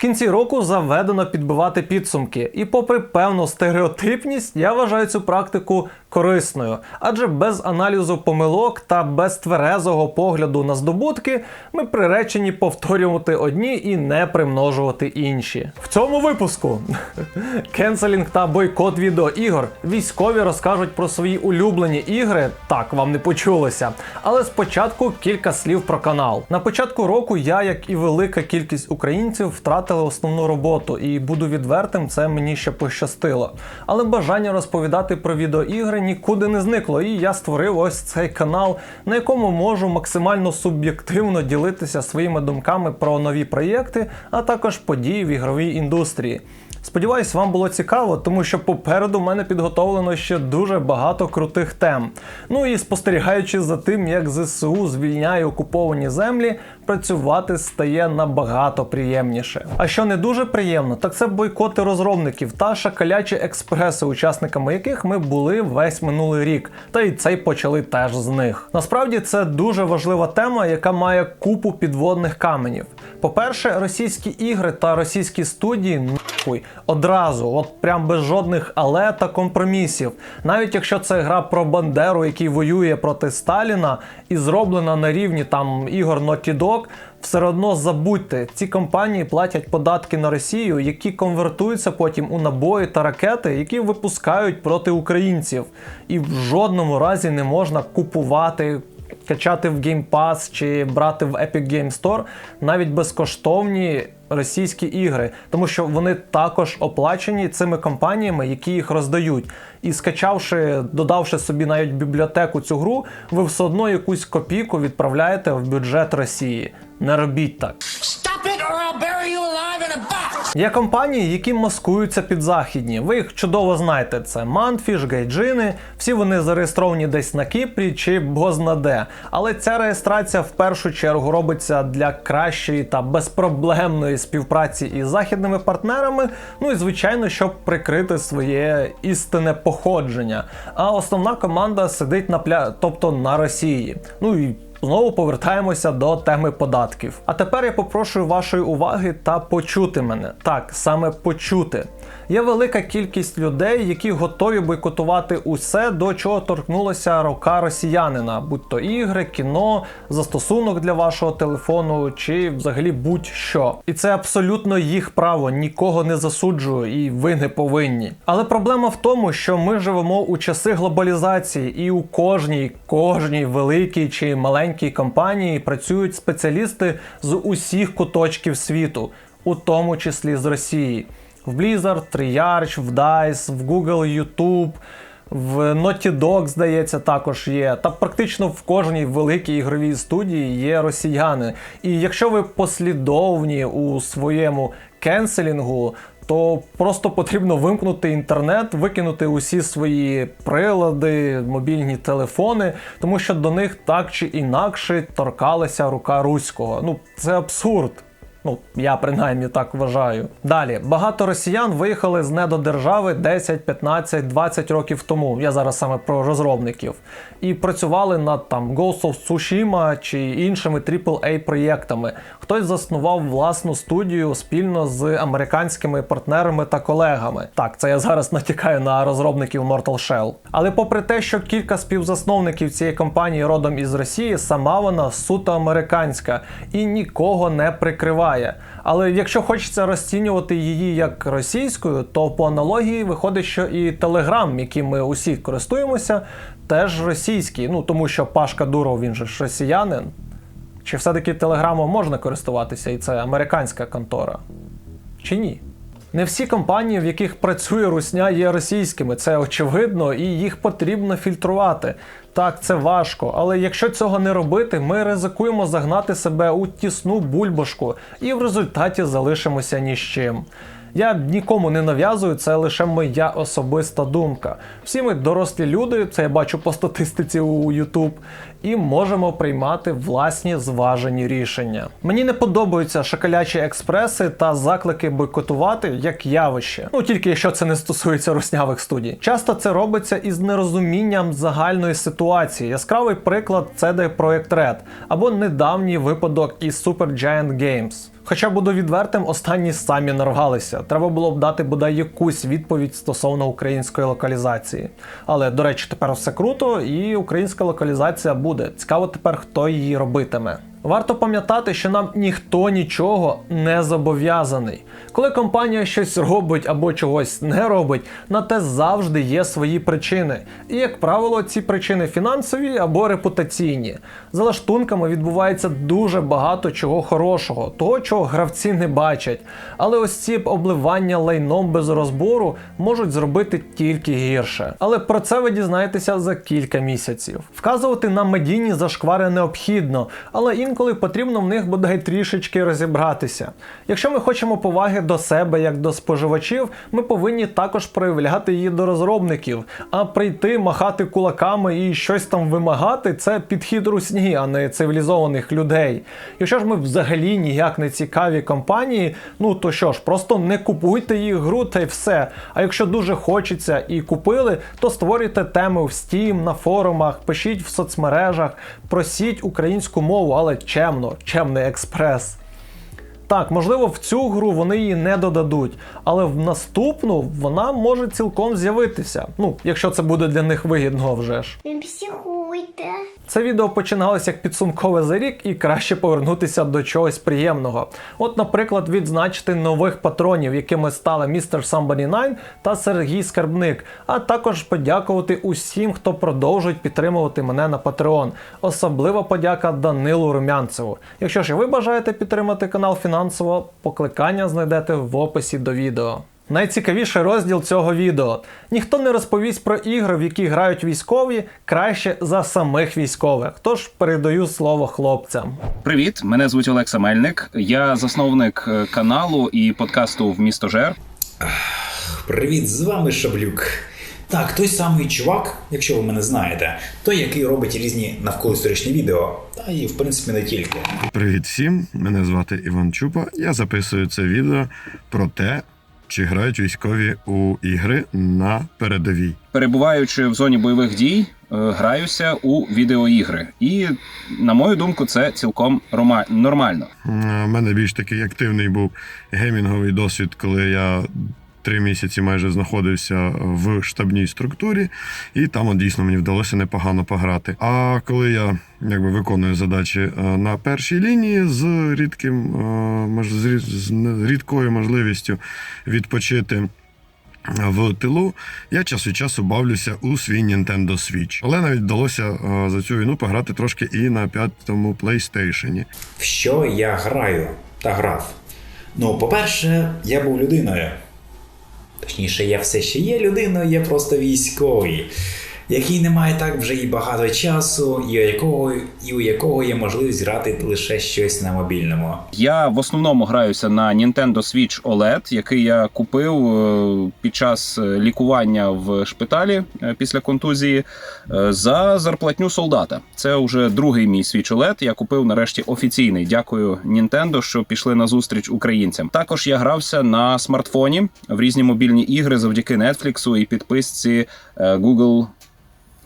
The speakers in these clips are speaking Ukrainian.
кінці року заведено підбивати підсумки, і, попри певну стереотипність, я вважаю цю практику корисною, адже без аналізу помилок та без тверезого погляду на здобутки ми приречені повторювати одні і не примножувати інші. В цьому випуску кенселінг та бойкот відеоігор. Військові розкажуть про свої улюблені ігри. Так вам не почулося. Але спочатку кілька слів про канал. На початку року я, як і велика кількість українців, втратили основну роботу, і буду відвертим, це мені ще пощастило. Але бажання розповідати про відеоігри нікуди не зникло, і я створив ось цей канал, на якому можу максимально суб'єктивно ділитися своїми думками про нові проєкти, а також події в ігровій індустрії. Сподіваюсь, вам було цікаво, тому що попереду в мене підготовлено ще дуже багато крутих тем. Ну і спостерігаючи за тим, як ЗСУ звільняє окуповані землі, працювати стає набагато приємніше. А що не дуже приємно, так це бойкоти розробників та шакалячі експреси, учасниками яких ми були весь минулий рік, та й цей почали теж з них. Насправді це дуже важлива тема, яка має купу підводних каменів. По-перше, російські ігри та російські студії нахуй одразу, от прям без жодних але та компромісів. Навіть якщо це гра про Бандеру, який воює проти Сталіна, і зроблена на рівні там ігор Naughty Dog, все одно забудьте, ці компанії платять податки на Росію, які конвертуються потім у набої та ракети, які випускають проти українців. І в жодному разі не можна купувати качати в Game Pass чи брати в Epic Game Store навіть безкоштовні російські ігри, тому що вони також оплачені цими компаніями, які їх роздають. І скачавши, додавши собі навіть бібліотеку цю гру, ви все одно якусь копійку відправляєте в бюджет Росії. Не робіть так. Stop it or I'll bury you alive in a! Є компанії, які маскуються під західні. Ви їх чудово знаєте. Це Манфіш, Гайджини. Всі вони зареєстровані десь на Кіпрі чи бознаде. Але ця реєстрація в першу чергу робиться для кращої та безпроблемної співпраці із західними партнерами. Ну і звичайно, щоб прикрити своє істинне походження. А основна команда сидить на пля... тобто на Росії. Ну і Знову повертаємося до теми податків. А тепер я попрошу вашої уваги та почути мене. Так, саме почути. Є велика кількість людей, які готові бойкотувати усе, до чого торкнулася рука росіянина, будь то ігри, кіно, застосунок для вашого телефону чи взагалі будь-що. І це абсолютно їх право, нікого не засуджую, і ви не повинні. Але проблема в тому, що ми живемо у часи глобалізації, і у кожній, кожній великій чи маленькій компанії працюють спеціалісти з усіх куточків світу, у тому числі з Росії в Blizzard, Treyarch, в DICE, в Google, YouTube, в Naughty Dog, здається, також є. Та практично в кожній великій ігровій студії є росіяни. І якщо ви послідовні у своєму кенселінгу, то просто потрібно вимкнути інтернет, викинути усі свої прилади, мобільні телефони, тому що до них так чи інакше торкалася рука руського. Ну, це абсурд. Ну, я принаймні так вважаю. Далі багато росіян виїхали з недодержави 10, 15, 20 років тому. Я зараз саме про розробників, і працювали над там Ghost of Tsushima чи іншими AAA проєктами. Хтось заснував власну студію спільно з американськими партнерами та колегами. Так, це я зараз натякаю на розробників Mortal Shell. Але попри те, що кілька співзасновників цієї компанії родом із Росії, сама вона суто американська і нікого не прикриває. Але якщо хочеться розцінювати її як російською, то по аналогії виходить, що і Телеграм, яким ми усі користуємося, теж російський. Ну тому що Пашка Дуров, він же ж росіянин. Чи все-таки Телеграмом можна користуватися, і це американська контора? Чи ні? Не всі компанії, в яких працює русня, є російськими. Це очевидно, і їх потрібно фільтрувати. Так, це важко, але якщо цього не робити, ми ризикуємо загнати себе у тісну бульбашку і в результаті залишимося ні з чим. Я нікому не нав'язую, це лише моя особиста думка. Всі ми дорослі люди, це я бачу по статистиці у YouTube, і можемо приймати власні зважені рішення. Мені не подобаються шакалячі експреси та заклики бойкотувати як явище. Ну тільки якщо це не стосується руснявих студій. Часто це робиться із нерозумінням загальної ситуації. Яскравий приклад це де проект Red, або недавній випадок із Super Giant Games. Хоча буду відвертим, останні самі нарвалися. Треба було б дати бодай якусь відповідь стосовно української локалізації. Але, до речі, тепер все круто, і українська локалізація буде. Цікаво тепер, хто її робитиме. Варто пам'ятати, що нам ніхто нічого не зобов'язаний. Коли компанія щось робить або чогось не робить, на те завжди є свої причини. І, як правило, ці причини фінансові або репутаційні. За лаштунками відбувається дуже багато чого хорошого, того, чого гравці не бачать. Але ось ці обливання лайном без розбору можуть зробити тільки гірше. Але про це ви дізнаєтеся за кілька місяців. Вказувати на медійні зашквари необхідно, але інколи потрібно в них бодай трішечки розібратися. Якщо ми хочемо поваги до себе як до споживачів, ми повинні також проявляти її до розробників. А прийти, махати кулаками і щось там вимагати це підхід русні, а не цивілізованих людей. Якщо ж ми взагалі ніяк не цікаві компанії, ну то що ж, просто не купуйте їх гру та й все. А якщо дуже хочеться і купили, то створюйте теми в Steam, на форумах, пишіть в соцмережах, просіть українську мову, але чемно, чемний експрес. Так, можливо, в цю гру вони її не додадуть, але в наступну вона може цілком з'явитися. Ну, якщо це буде для них вигідно вже ж. Не психуйте. Це відео починалось як підсумкове за рік і краще повернутися до чогось приємного. От, наприклад, відзначити нових патронів, якими стали Містер Somebody 9 та Сергій Скарбник, а також подякувати усім, хто продовжують підтримувати мене на Patreon. Особлива подяка Данилу Румянцеву. Якщо ж і ви бажаєте підтримати канал фінансово, покликання знайдете в описі до відео. Найцікавіший розділ цього відео. Ніхто не розповість про ігри, в які грають військові, краще за самих військових. Тож передаю слово хлопцям. Привіт, мене звуть Олекса Мельник. Я засновник е, каналу і подкасту в місто Жер. Привіт, з вами Шаблюк. Так, той самий чувак, якщо ви мене знаєте, той, який робить різні навколоісторичні відео, та і в принципі не тільки. Привіт всім! Мене звати Іван Чупа. Я записую це відео про те, чи грають військові у ігри на передовій. Перебуваючи в зоні бойових дій, е, граюся у відеоігри. І, на мою думку, це цілком рома- нормально. У мене більш такий активний був геймінговий досвід, коли я три місяці майже знаходився в штабній структурі, і там дійсно мені вдалося непогано пограти. А коли я якби виконую задачі е, на першій лінії з рідким е, з рідкою можливістю відпочити. В тилу я час від часу бавлюся у свій Nintendo Switch. Але навіть вдалося е, за цю війну пограти трошки і на п'ятому PlayStation. В що я граю та грав? Ну, по-перше, я був людиною. Точніше, я все ще є людиною, я просто військовий, який не має так вже і багато часу, і у якого, і у якого є можливість грати лише щось на мобільному. Я в основному граюся на Nintendo Switch OLED, який я купив е, під час е, лікування в шпиталі е, після контузії за зарплатню солдата. Це вже другий мій Switch OLED. Я купив нарешті офіційний. Дякую Nintendo, що пішли на зустріч українцям. Також я грався на смартфоні в різні мобільні ігри завдяки Netflix і підписці Google.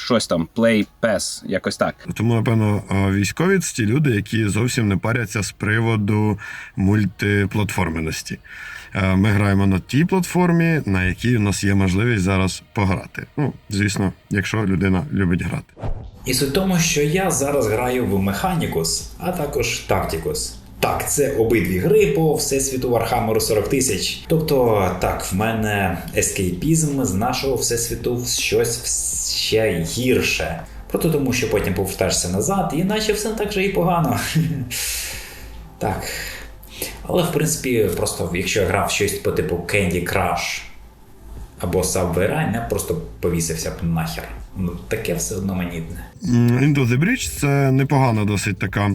Щось там Play Pass, якось так. Тому, напевно, е, військові це ті люди, які зовсім не паряться з приводу мультиплатформеності. Е, Ми граємо на тій платформі, на якій у нас є можливість зараз пограти. Ну, звісно, якщо людина любить грати. І суть в тому, що я зараз граю в Mechanicus, а також Tacticus. Так, це обидві гри по всесвіту Warhammer 40 тисяч. Тобто, так, в мене ескейпізм з нашого всесвіту щось ще гірше. Проте тому, що потім повертаєшся назад, і наче все так же і погано. Так. Але в принципі, просто якщо я грав щось по типу Candy Crush або Subway Run, я просто повісився б нахер. Ну, таке все одноманітне. М, Into the Bridge це непогана досить така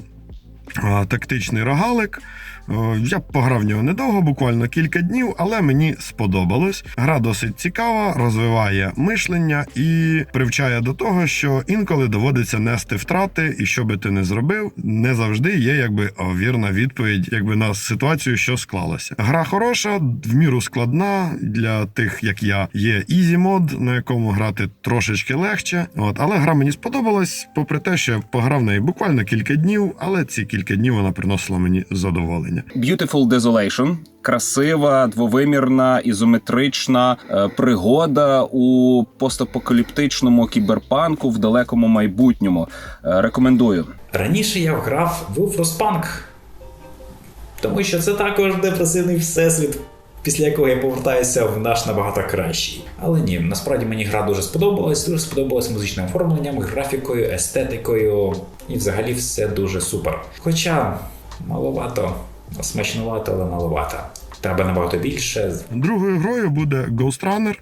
тактичний рогалик. О, Я пограв в нього недовго, буквально кілька днів, але мені сподобалось. Гра досить цікава, розвиває мишлення і привчає до того, що інколи доводиться нести втрати, і що би ти не зробив, не завжди є якби вірна відповідь, якби на ситуацію, що склалася. Гра хороша, в міру складна для тих, як я. Є ізі мод, на якому грати трошечки легше. От, але гра мені сподобалась, попри те, що я пограв в неї буквально кілька днів, але ці кілька днів вона приносила мені задоволення. Beautiful Desolation. Красива, двовимірна, ізометрична е, пригода у постапокаліптичному кіберпанку в далекому майбутньому. Е, рекомендую. Раніше я грав в Frostpunk, тому що це також депресивний всесвіт, після якого я повертаюся в наш набагато кращий. Але ні, насправді мені гра дуже сподобалась, дуже сподобалась музичним оформленням, графікою, естетикою і взагалі все дуже супер. Хоча маловато, смачнувато, але маловато. Треба набагато більше. Другою грою буде Ghost Runner,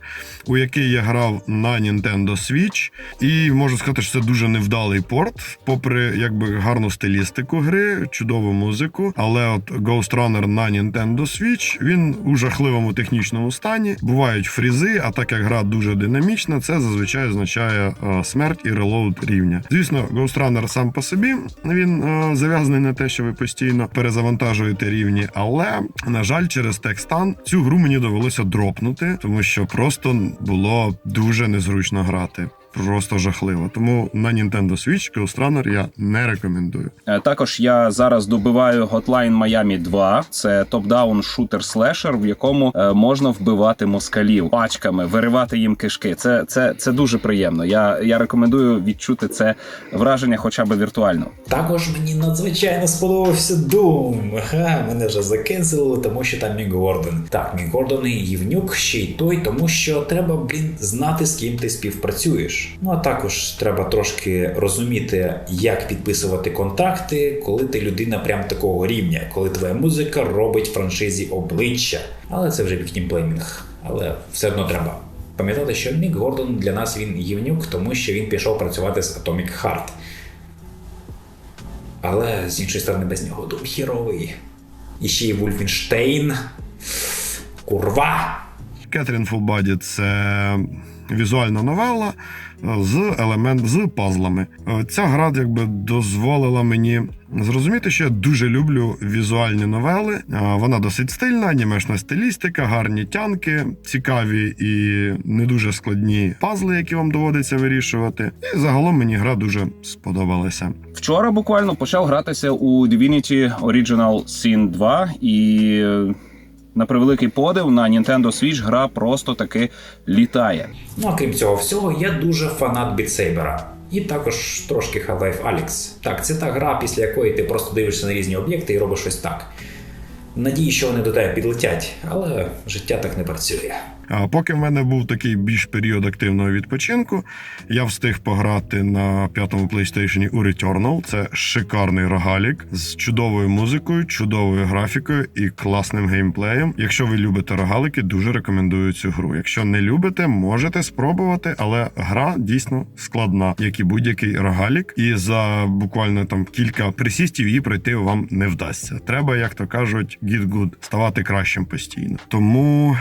у який я грав на Nintendo Switch. І можу сказати, що це дуже невдалий порт, попри якби гарну стилістику гри, чудову музику. Але от Ghost Runner на Nintendo Switch він у жахливому технічному стані. Бувають фрізи, а так як гра дуже динамічна, це зазвичай означає е, смерть і релоуд рівня. Звісно, Ghost Runner сам по собі він е, зав'язаний на те, що ви постійно перезавантажуєте рівні, але на жаль, через текстан цю гру мені довелося дропнути, тому що просто було дуже незручно грати. Просто жахливо. Тому на Nintendo Switch Ghost Runner я не рекомендую. Е, Також я зараз добиваю Hotline Miami 2. Це топ-даун шутер слешер, в якому е, можна вбивати москалів пачками, виривати їм кишки. Це, це, це дуже приємно. Я, я рекомендую відчути це враження, хоча б віртуально. Також мені надзвичайно сподобався Doom. Ага, мене вже закенселили, тому що там Мік Гордон. Так, Мік Гордон і Євнюк ще й той, тому що треба, блін, знати, з ким ти співпрацюєш. Ну а також треба трошки розуміти, як підписувати контакти, коли ти людина прям такого рівня, коли твоя музика робить франшизі обличчя. Але це вже пікнімплеймінг. Але все одно треба. Пам'ятати, що Мік Гордон для нас він Євнюк, тому що він пішов працювати з Atomic Heart. Але з іншої сторони без нього Дум хіровий. І ще й Вульфенштейн. Курва! Кетрін Фулбаді це візуальна новела з елемент з пазлами. Е, Ця гра якби дозволила мені зрозуміти, що я дуже люблю візуальні новели. Е, Вона досить стильна, анімешна стилістика, гарні тянки, цікаві і не дуже складні пазли, які вам доводиться вирішувати. І загалом мені гра дуже сподобалася. Вчора буквально почав гратися у Divinity Original Sin 2 і. На превеликий подив на Nintendo Switch гра просто таки літає. Ну а крім цього всього, я дуже фанат бітсейбера. І також трошки Half-Life Alyx. Так, це та гра, після якої ти просто дивишся на різні об'єкти і робиш щось так. Надію, що вони до тебе підлетять, але життя так не працює. А Поки в мене був такий більш період активного відпочинку, я встиг пограти на п'ятому PlayStation у Returnal. Це шикарний рогалік з чудовою музикою, чудовою графікою і класним геймплеєм. Якщо ви любите рогалики, дуже рекомендую цю гру. Якщо не любите, можете спробувати, але гра дійсно складна, як і будь-який рогалік. І за буквально там кілька присістів її пройти вам не вдасться. Треба, як то кажуть, get good, ставати кращим постійно. Тому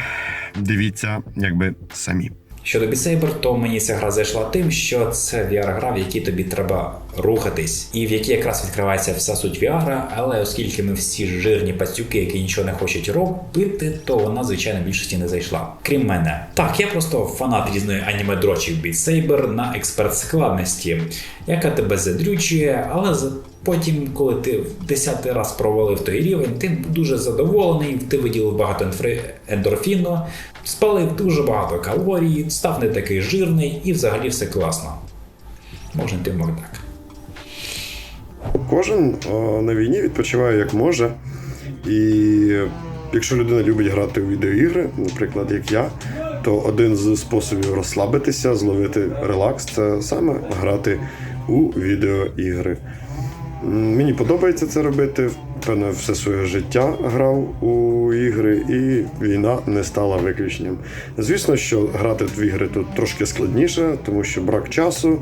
дивіться, якби самі. Щодо Beat то мені ця гра зайшла тим, що це VR-гра, в якій тобі треба рухатись, і в якій якраз відкривається вся суть VR, але оскільки ми всі жирні пацюки, які нічого не хочуть робити, то вона, звичайно, більшості не зайшла. Крім мене. Так, я просто фанат різної аніме-дрочів Beat Saber на експерт складності, яка тебе задрючує, але Потім, коли ти в десятий раз провалив той рівень, ти дуже задоволений, ти виділив багато ендорфіну, спалив дуже багато калорій, став не такий жирний і взагалі все класно. Можна йти Макдак. Кожен е, на війні відпочиває як може. І якщо людина любить грати у відеоігри, наприклад, як я, то один з способів розслабитися, зловити релакс це саме грати у відеоігри. Мені подобається це робити. Певно, все своє життя грав у відеоігри, і війна не стала виключенням. Звісно, що грати в ігри тут трошки складніше, тому що брак часу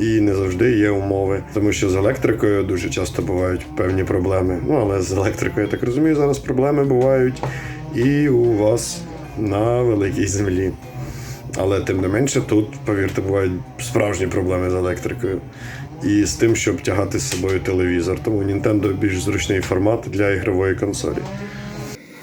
і не завжди є умови. Тому що з електрикою дуже часто бувають певні проблеми. Ну але з електрикою, я так розумію, зараз проблеми бувають і у вас на великій землі. Але тим не менше, тут, повірте, бувають справжні проблеми з електрикою і з тим, щоб тягати з собою телевізор. Тому Nintendo більш зручний формат для ігрової консолі.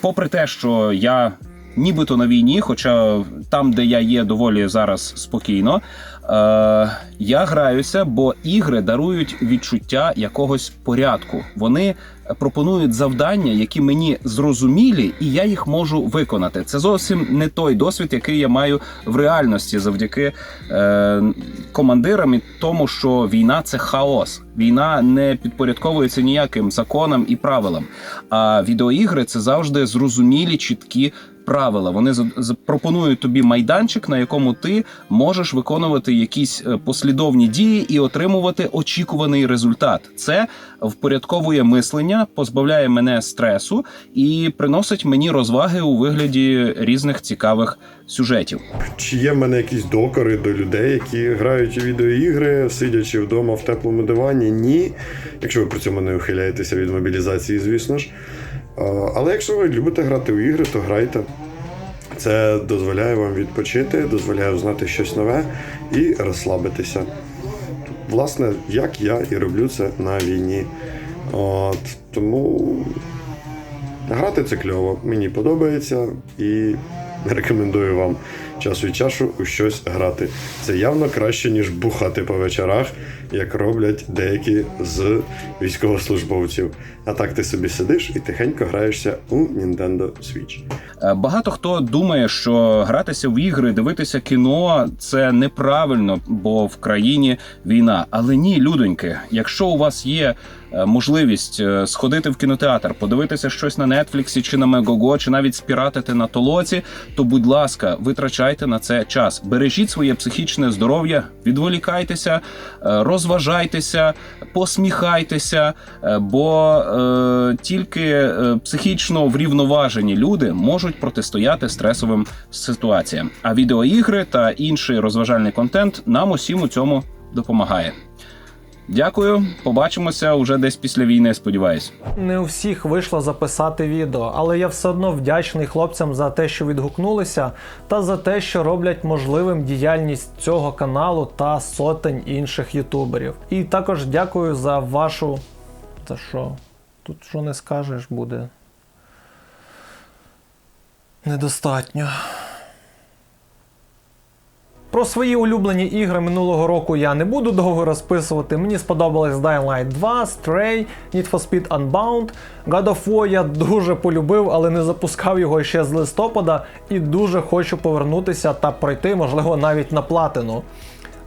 Попри те, що я нібито на війні, хоча там, де я є, доволі зараз спокійно. Е, я граюся, бо ігри дарують відчуття якогось порядку. Вони пропонують завдання, які мені зрозумілі, і я їх можу виконати. Це зовсім не той досвід, який я маю в реальності, завдяки е, командирам і тому, що війна це хаос. Війна не підпорядковується ніяким законам і правилам. А відеоігри це завжди зрозумілі, чіткі правила. Вони пропонують тобі майданчик, на якому ти можеш виконувати якісь е, послідовні дії і отримувати очікуваний результат. Це впорядковує мислення, позбавляє мене стресу і приносить мені розваги у вигляді різних цікавих сюжетів. Чи є в мене якісь докори до людей, які грають у відеоігри, сидячи вдома в теплому дивані? Ні. Якщо ви при цьому не ухиляєтеся від мобілізації, звісно ж. Але якщо ви любите грати у ігри, то грайте. Це дозволяє вам відпочити, дозволяє знати щось нове і розслабитися. Власне, як я і роблю це на війні. От, тому грати це кльово. Мені подобається і рекомендую вам час від часу у щось грати. Це явно краще, ніж бухати по вечорах, як роблять деякі з військовослужбовців. А так ти собі сидиш і тихенько граєшся у Nintendo Switch. Е, Багато хто думає, що гратися в ігри, дивитися кіно це неправильно, бо в країні війна. Але ні, людоньки, якщо у вас є е, можливість е, сходити в кінотеатр, подивитися щось на Нетфліксі чи на Мегого, чи навіть спіратити на толоці, то будь ласка, витрачайте на це час. Бережіть своє психічне здоров'я, відволікайтеся, е, розважайтеся, посміхайтеся, е, бо е, тільки е, психічно врівноважені люди можуть протистояти стресовим ситуаціям. А відеоігри та інший розважальний контент нам усім у цьому допомагає. Дякую, побачимося уже десь після війни. Сподіваюсь. Не у всіх вийшло записати відео, але я все одно вдячний хлопцям за те, що відгукнулися, та за те, що роблять можливим діяльність цього каналу та сотень інших ютуберів. І також дякую за вашу. Та що? Тут що не скажеш буде. Недостатньо. Про свої улюблені ігри минулого року я не буду довго розписувати. Мені сподобались Dying Light 2, Stray, Need for Speed Unbound. God of War я дуже полюбив, але не запускав його ще з листопада і дуже хочу повернутися та пройти, можливо, навіть на платину.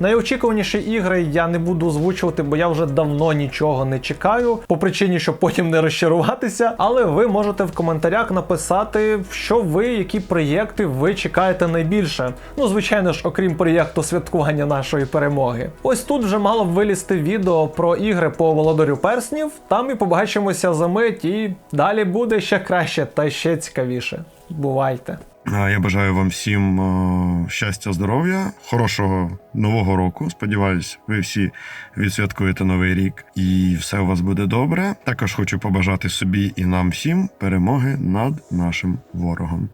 Найочікуваніші ігри я не буду озвучувати, бо я вже давно нічого не чекаю, по причині, щоб потім не розчаруватися. Але ви можете в коментарях написати, що ви, які проєкти ви чекаєте найбільше. Ну, звичайно ж, окрім проєкту святкування нашої перемоги. Ось тут вже мало б вилізти відео про ігри по володарю перснів. Там і побачимося за мить, і далі буде ще краще та ще цікавіше. Бувайте! Я бажаю вам всім щастя, здоров'я, хорошого нового року. Сподіваюсь, ви всі відсвяткуєте новий рік і все у вас буде добре. Також хочу побажати собі і нам всім перемоги над нашим ворогом.